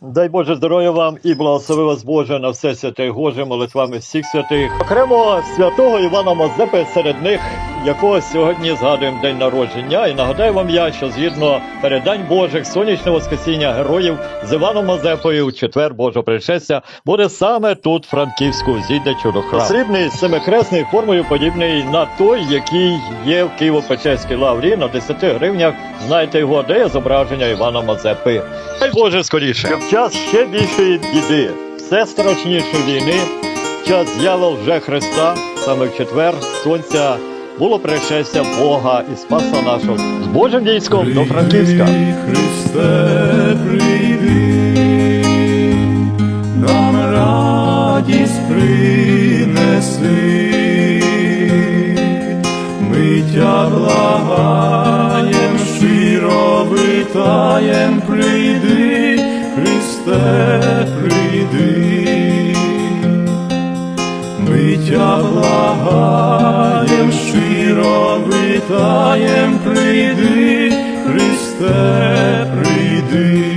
Дай Боже здоров'я вам і благослови вас Боже на все святе й Боже молитвами всіх святих. Окремо святого Івана Мазепи серед них, якого сьогодні згадуємо день народження. І нагадаю вам я, що згідно передань Божих сонячного воскресіння героїв з Іваном Мазепою у четвер Божого пришестя буде саме тут, Франківську, зійде чудохрам. Срібний семикресний формою подібний на той, який є в Києво-Печерській лаврі на 10 гривнях. Знаєте його, де є зображення Івана Мазепи. Боже скоріше. Щоб час ще більшої біди, все страшнішої війни, час з'ява вже Христа, саме в четвер сонця було пришестя Бога і Спаса нашого з Божим військом до Франківська. Христе, прийди, нам радість принеси, ми тя благаєм, щиро витаєм, прийди, витаєм, прийди, Христе, прийди.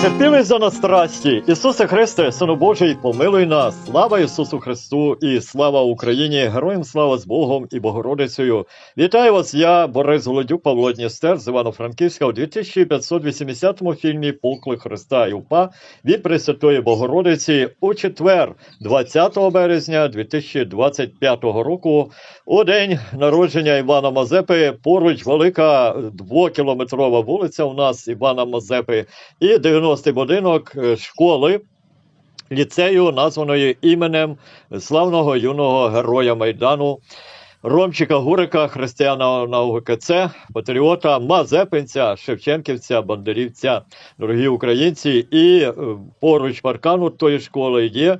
Претерпіли за нас страсті. Ісусе Христе, Сину Божий, помилуй нас. Слава Ісусу Христу і слава Україні! Героям слава з Богом і Богородицею. Вітаю вас, я, Борис Голодюк, Павло Дністер з Івано-Франківська у 2580-му фільмі Поклик Христа і УПА від Пресвятої Богородиці у четвер, 20 березня 2025 року, у день народження Івана Мазепи. Поруч велика двокілометрова вулиця у нас Івана Мазепи і 90-й будинок е, школи. Ліцею, названої іменем славного юного героя Майдану Ромчика Гурика, християна на Це, патріота, Мазепинця, Шевченківця, Бандерівця, дорогі українці. І е, поруч паркану тої школи є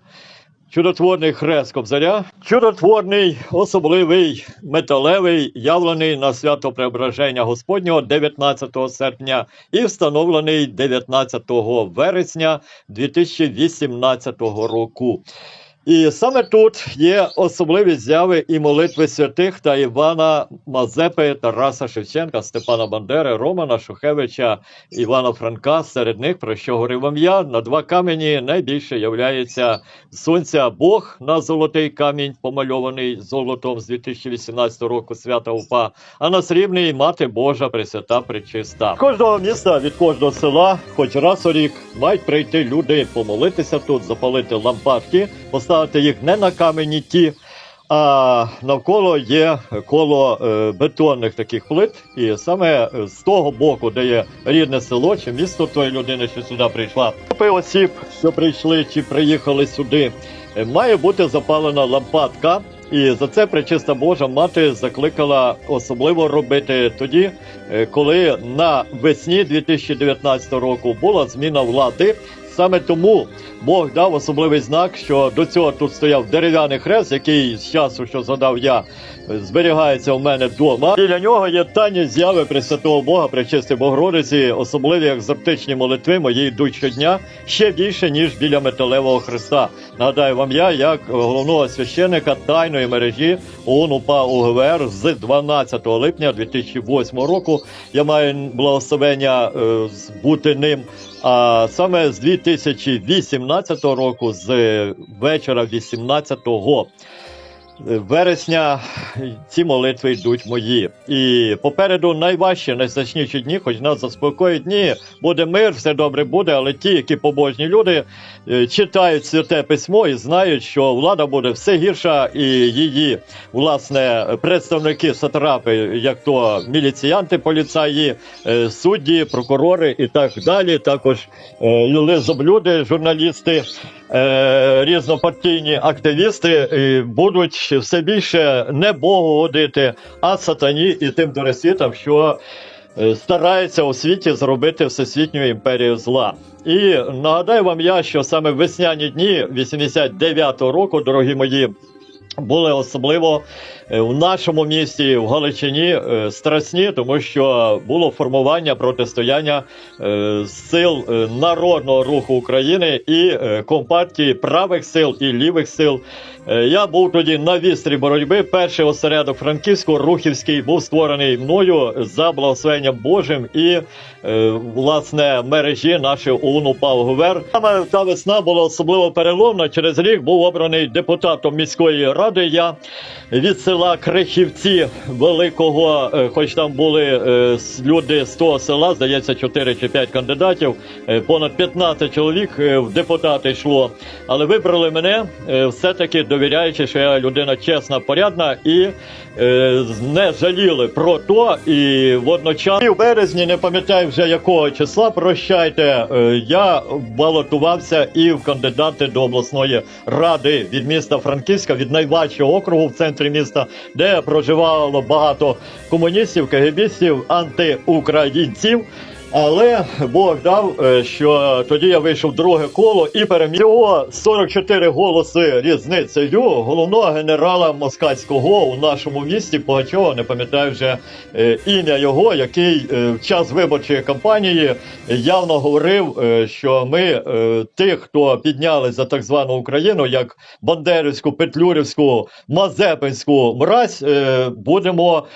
чудотворний хрест Кобзаря, чудотворний, особливий, металевий, явлений на свято Преображення Господнього 19 серпня і встановлений 19 вересня 2018 року. І саме тут є особливі зяви і молитви святих та Івана Мазепи, Тараса Шевченка, Степана Бандери, Романа Шухевича, Івана Франка. Серед них, про що говорив вам я, на два камені найбільше являється сонця Бог на золотий камінь, помальований золотом з 2018 року свята УПА, а на срібний мати Божа Пресвята Пречиста. Кожного міста, від кожного села, хоч раз у рік, мають прийти люди помолитися тут, запалити лампадки, поставити їх не на камені ті. А навколо є коло е, бетонних таких плит, і саме е, з того боку, де є рідне село чи місто тої людини, що сюди прийшла, групи осіб, що прийшли чи приїхали сюди, е, має бути запалена лампадка. І за це пречиста Божа мати закликала особливо робити тоді, коли на весні 2019 року була зміна влади. Саме тому Бог дав особливий знак, що до цього тут стояв дерев'яний хрест, який з часу, що згадав я, зберігається у мене вдома. Біля нього є тані зяви Пресвятого Бога, Пречисти Богородиці, особливі екзотичні молитви мої йдуть щодня ще більше, ніж біля металевого хреста. Нагадаю вам я, як головного священика тайної мережі ООН УПА УГВР з 12 липня 2008 року. Я маю благословення е, бути ним. А саме з 2018 року, з вечора 18 вересня, ці молитви йдуть мої. І попереду найважчі, найстрашніші дні, хоч нас заспокоїть. Ні, буде мир, все добре буде, але ті, які побожні люди, е, читають святе письмо і знають, що влада буде все гірша, і її власне представники сатрапи, як то міліціянти, поліцаї, е, судді, прокурори і так далі. Також е, лизоблюди, журналісти, різнопартійні активісти е, будуть все більше не Богу годити, а сатані і тим доросвітам, що стараються старається у світі зробити всесвітню імперію зла. І нагадаю вам я, що саме весняні дні 89-го року, дорогі мої, були особливо е, в нашому місті, в Галичині, е, страсні, тому що було формування протистояння е, сил е, народного руху України і е, компартії правих сил і лівих сил. Е, Я був тоді на вістрі боротьби. Перший осередок Франківського Рухівський був створений мною за благословенням Божим і е, власне мережі нашої ОУН УПА ГУВЕР. Саме та весна була особливо переломна. Через рік був обраний депутатом міської ради. Я від села Крихівці Великого, е, хоч там були е, люди з того села, здається, 4 чи 5 кандидатів, е, понад 15 чоловік в депутати йшло. Але вибрали мене все-таки довіряючи, що я людина чесна, порядна і не жаліли про то. І водночас І в березні, не пам'ятаю вже якого числа, прощайте, я балотувався і в кандидати до обласної ради від міста Франківська, від найважчого округу в центрі міста, де проживало багато комуністів, кагебістів, антиукраїнців. Але Бог дав, е, що тоді я вийшов друге коло і переміг. Всього 44 голоси різницею головного генерала москальського у нашому місті Пугачова, не пам'ятаю вже е, ім'я його, який е, в час виборчої кампанії явно говорив, що ми тих, хто підняли за так звану Україну, як Бандерівську, Петлюрівську, Мазепинську мразь, будемо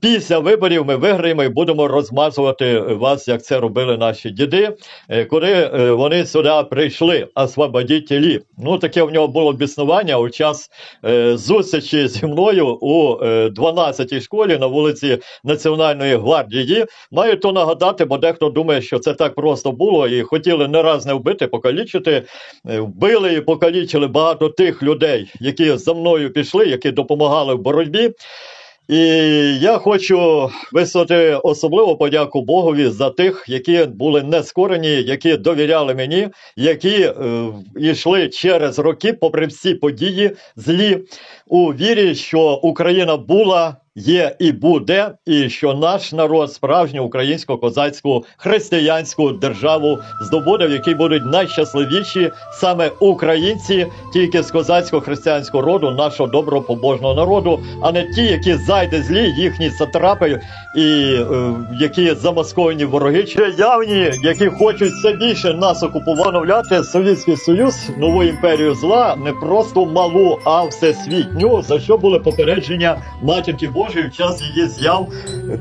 після виборів ми виграємо і будемо розмазувати вас, як це робили наші діди, е, коли е, вони сюди прийшли, освободітелі. Ну таке в нього було біснування у час е, зустрічі зі мною у е, 12-й школі на вулиці Національної гвардії. Маю то нагадати, бо дехто думає, що це так просто було, і хотіли не раз не вбити, покалічити. Вбили і покалічили багато тих людей, які за мною пішли, які допомагали в боротьбі. І я хочу висловити особливу подяку Богові за тих, які були нескорені, які довіряли мені, які е, йшли через роки, попри всі події злі, у вірі, що Україна була, є і буде, і що наш народ справжню українську козацьку християнську державу здобуде, в якій будуть найщасливіші саме українці, тільки з козацько-християнського роду, нашого доброго побожного народу, а не ті, які зайде злі, їхні сатрапи і е, які замасковані вороги, чи явні, які хочуть все більше нас окупувати, Совєтський Союз, нову імперію зла, не просто малу, а всесвітню, за що були попередження матінки Божої в час її з'яв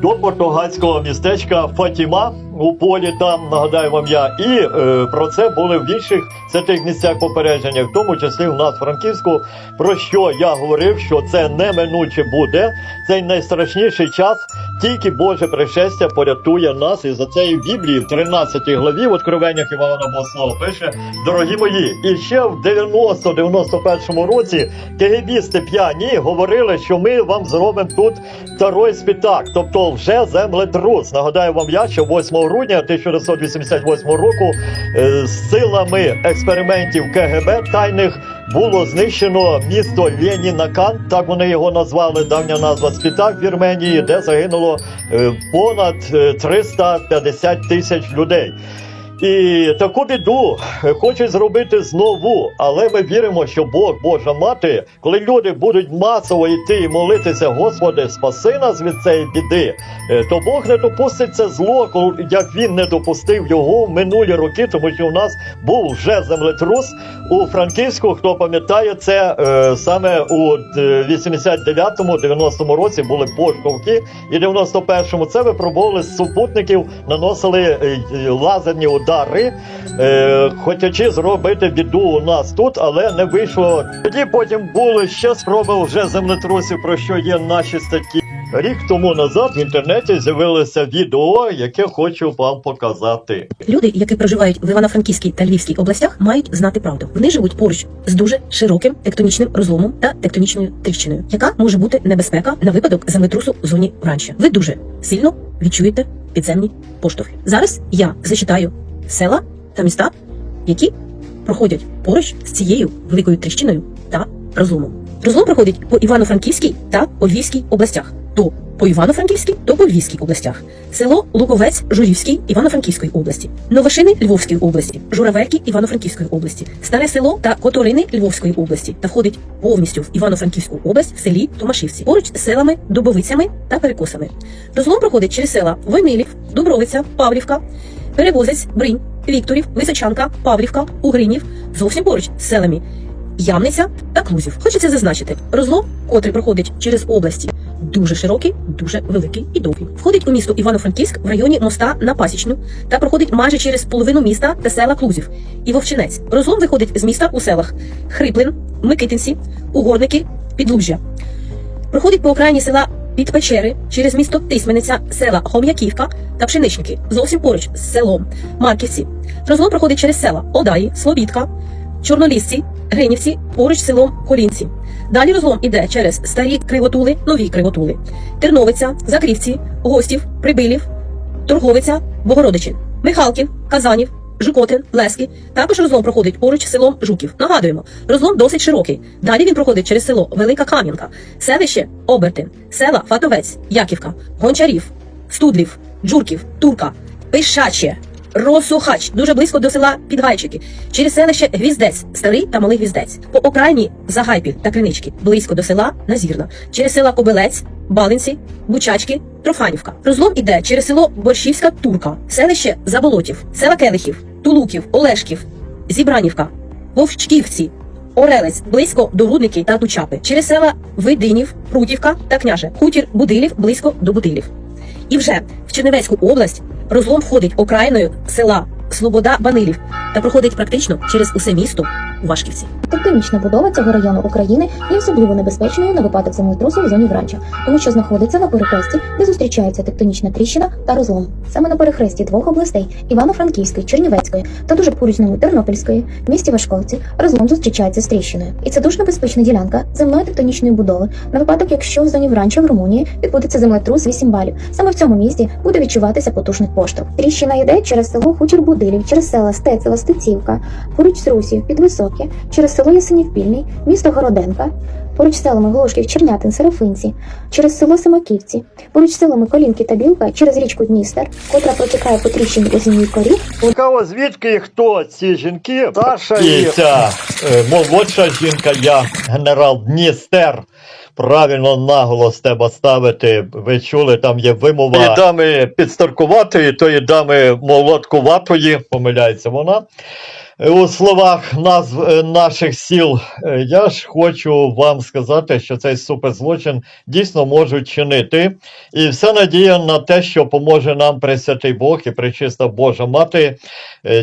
до португальського містечка Фатіма у полі. Там нагадаю вам я, і е, про це були в інших святих місцях попередження, в тому числі в нас Франківську, про що я говорив, що це неминуче буде. Цей найстрашніший час. Тільки Боже пришестя порятує нас, і за цією Біблії в 13 главі в Откровеннях Івана Богослава пише: Дорогі мої, і ще в 90-91 році кегебісти п'яні говорили, що ми вам зробимо тут второй спітак, тобто вже землетрус. Нагадаю вам я, що 8 грудня 1988 року е, з силами експериментів КГБ тайних було знищено місто Ленінакан, так вони його назвали, давня назва Спітак Вірменії, де загинуло е, понад е, 350 тисяч людей. І таку біду хочуть зробити знову, але ми віримо, що Бог, Божа мати, коли люди будуть масово йти і молитися, Господи, спаси нас від цієї біди, е, то Бог не допустить це зло, як він не допустив його в минулі роки, тому що у нас був вже землетрус у Франківську. Хто пам'ятає це е, саме у е, 89-90 році були поштовхи, і 91-му це випробовували з супутників, наносили е, е, лазерні удари, е, хотячи зробити біду у нас тут, але не вийшло. Тоді потім були ще спроби вже землетрусів, про що є наші статті. Рік тому назад в інтернеті з'явилося відео, яке хочу вам показати. Люди, які проживають в Івано-Франківській та Львівській областях, мають знати правду. Вони живуть поруч з дуже широким тектонічним розломом та тектонічною тріщиною, яка може бути небезпека на випадок землетрусу в зоні вранча. Ви дуже сильно відчуєте підземні поштовхи. Зараз я зачитаю села та міста, які проходять поруч з цією великою тріщиною та розломом. Розлом проходить по Івано-Франківській та по Львівській областях. До по Івано-Франківській, то по Львівській областях. Село Луковець Журівській Івано-Франківської області, Новошини Львовської області, Журавельки Івано-Франківської області, Старе село та Которини Львовської області та входить повністю в Івано-Франківську область в селі Томашівці, поруч з селами Дубовицями та Перекосами. Розлом проходить через села Воймилів, Дубровиця, Павлівка, Перевозець, Бринь, Вікторів, Височанка, Павлівка, Угринів, зовсім поруч з селами Ямниця та Клузів. Хочеться зазначити, розлом, котрий проходить через області, дуже широкий, дуже великий і довгий. Входить у місто Івано-Франківськ в районі моста на Пасічну та проходить майже через половину міста та села Клузів і Вовчинець. Розлом виходить з міста у селах Хриплин, Микитинці, Угорники, Підлужжя. Проходить по окраїні села Підпечери через місто Тисмениця, села Хом'яківка та Пшеничники, зовсім поруч з селом Марківці. Розлом проходить через села Одаї, Слобідка, Чорнолісці, Гринівці, поруч з селом Колінці. Далі розлом іде через старі кривотули, нові кривотули, Терновиця, Закрівці, Гостів, Прибилів, Торговиця, Богородичин, Михалків, Казанів, Жукотин, Лески. Також розлом проходить поруч селом Жуків. Нагадуємо, розлом досить широкий. Далі він проходить через село Велика Кам'янка, селище Обертин, села Фатовець, Яківка, Гончарів, Студлів, Джурків, Турка, Пишаче, Росухач, дуже близько до села Підгайчики, через селище Гвіздець, Старий та Малий Гвіздець, по окраїні Загайпіль та Кринички, близько до села Назірна, через села Кобилець, Балинці, Бучачки, Трофанівка. Розлом іде через село Борщівська Турка, селище Заболотів, села Келихів, Тулуків, Олешків, Зібранівка, Вовчківці, Орелець, близько до Рудники та Тучапи, через села Видинів, Прутівка та Княже, хутір Будилів, близько до Будилів. І вже в Чернівецьку область розлом входить окраїною села Слобода Банилів та проходить практично через усе місто Вашківці. Тектонічна будова цього району України є особливо небезпечною на випадок землетрусу в зоні Вранча, тому що знаходиться на перехресті, де зустрічається тектонічна тріщина та розлом. Саме на перехресті двох областей Івано-Франківської, Чернівецької та дуже поруч Тернопільської, в місті Вашковці, розлом зустрічається з тріщиною. І це дуже небезпечна ділянка земної тектонічної будови на випадок, якщо в зоні Вранча в Румунії відбудеться землетрус 8 балів. Саме в цьому місці буде відчуватися потужний поштовх. Тріщина йде через село Хутір Будилів, через села Стецева, Стецівка, поруч Русів, Підвисоке, через село Ясенів-Пільний, місто Городенка, поруч з селами Глушків, Чернятин, Серафинці, через село Самоківці, поруч з селами Колінки та Білка, через річку Дністер, котра протікає по тріщині у земній корі, Цікаво, звідки і хто ці жінки? Саша і і ця е, молодша жінка, я генерал Дністер. Правильно наголос треба ставити. Ви чули, там є вимова тої дами підстаркуватої, тої дами молодкуватої, помиляється вона. Е, У словах назв е, наших сіл, Е, я ж хочу вам сказати, що цей суперзлочин дійсно можуть чинити. І вся надія на те, що поможе нам Пресвятий Бог і Пречиста Божа Мати,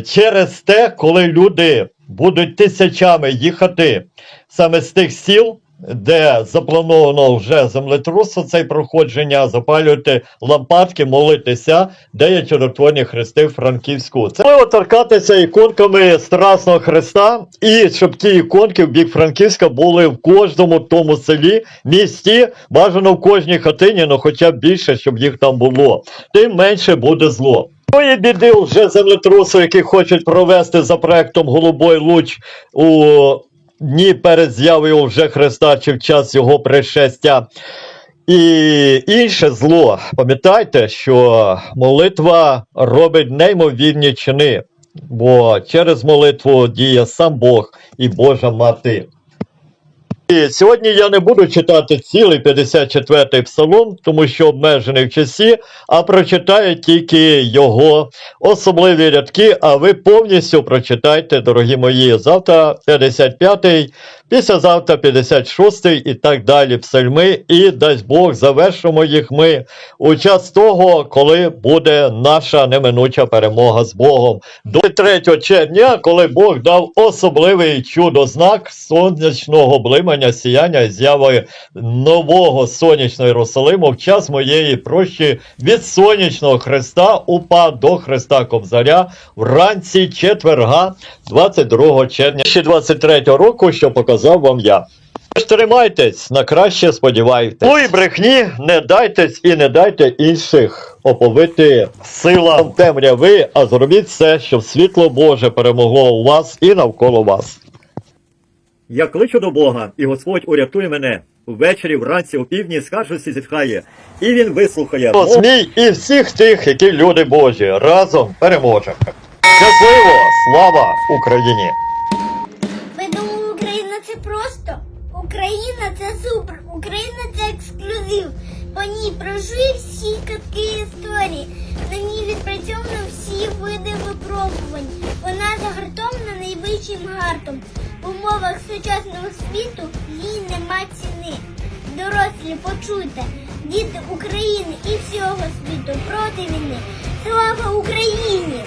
через те, коли люди будуть тисячами їхати саме з тих сіл, де заплановано вже землетрусу цей проходження, запалювати лампадки, молитися, де є чудотворні хрести в Франківську. Це можливо торкатися іконками Страсного Христа, і щоб ті іконки в бік Франківська були в кожному тому селі, місті, бажано в кожній хатині, ну хоча б більше, щоб їх там було. Тим менше буде зло. Тої біди вже землетрусу, які хочуть провести за проектом Голубой Луч у дні перед з'явою вже Христа чи в час його пришестя. І інше зло. Пам'ятайте, що молитва робить неймовірні чини, бо через молитву діє сам Бог і Божа Мати. І сьогодні я не буду читати цілий 54-й псалом, тому що обмежений в часі, а прочитаю тільки його особливі рядки, а ви повністю прочитайте, дорогі мої, завтра 55-й, післязавтра 56-й і так далі псальми, і дасть Бог завершимо їх ми у час того, коли буде наша неминуча перемога з Богом. До 3 червня, коли Бог дав особливий чудознак сонячного блимання, сіяння і зяви нового сонячного Єрусалиму в час моєї прощі від сонячного Христа упа до Христа Кобзаря вранці четверга 22 червня 2023 року, що показав вам я. Тож Тримайтесь, на краще сподівайтесь. Ну і брехні, не дайтесь і не дайте інших оповити силам темряви, а зробіть все, щоб світло Боже перемогло у вас і навколо вас. Я кличу до Бога, і Господь урятує мене. ввечері, вранці, опівдні скаржиться, зітхає, і він вислухає Змій і всіх тих, які люди Божі, разом переможемо. Щасливо! Слава Україні! Ви думали, Україна це просто? Україна це супер, Україна це ексклюзив. По ній прожив всі катки історії. На ній відпрацьовано всі види випробувань. Вона загартована найвищим гартом. В умовах сучасного світу їй нема ціни. Дорослі, почуйте, діти України і всього світу проти війни. Слава Україні!